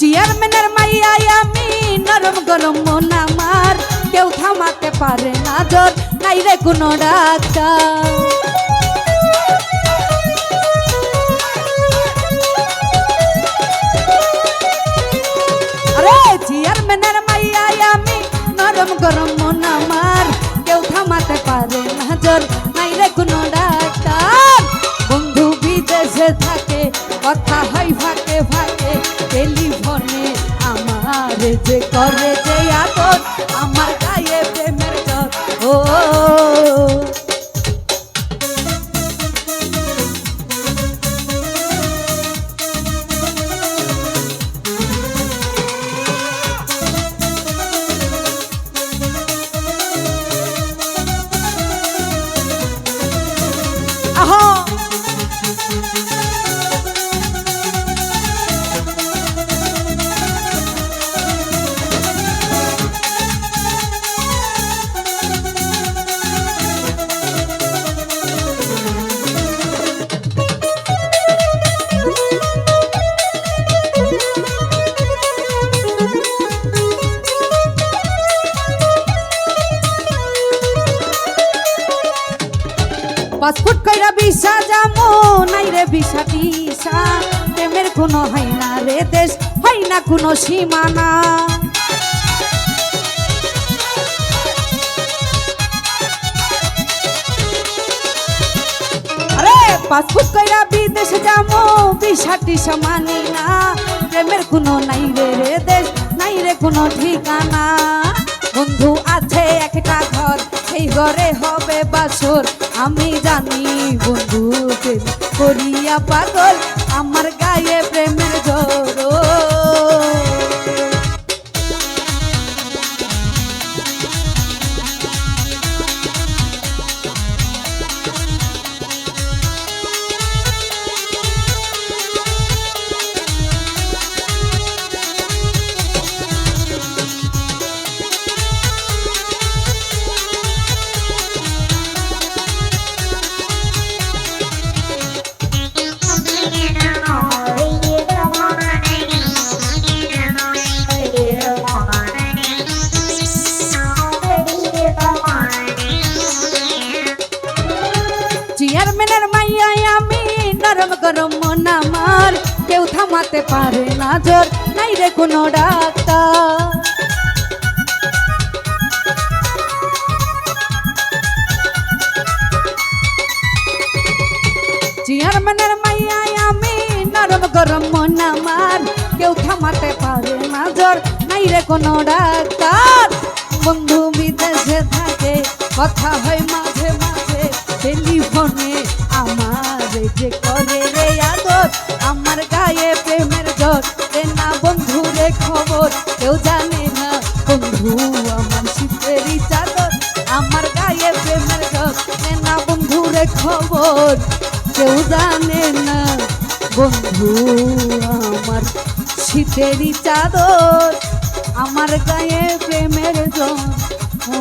চেয়ারম্যানের মাইয়াই আমি নরম গরম মন আমার। কেউ থামাতে পারে না জোর নাই রে কোনো ডাক্তার। আমার করেছে করে পাসপোর্ট কইরা বিশা যামো নাই রে বিশা টিসা প্রেমের কোনো হয় না রে দেশ, হয় না কোনো সীমানা। পাসপোর্ট কইরা বিদেশ যামো বিশা টিসা মানি না। প্রেমের কোনো নাই রে রে দেশ নাই রে কোনো ঠিকানা। বন্ধু ঘরে হবে বাসর আমি জানি বন্ধু করিয়া পাগল। আমার গায়ে প্রেমের ঝড় চেয়ারম্যানের মাইয়াই আমি নরম গরম মন আমার। কেউ থামাতে পারে না জোর নাই রে কোনো ডাক্তার। চেয়ারম্যানের মাইয়াই আমি নরম গরম মন আমার। কেউ থামাতে পারে না জোর নাই রে কোনো ডাক্তার। বন্ধু বিদেশে থাকে, কথা হয় মাঝে খবর কেউ জানে না। বন্ধু আমার শীতেরই চাদর আমার গায়ে প্রেমের জন ও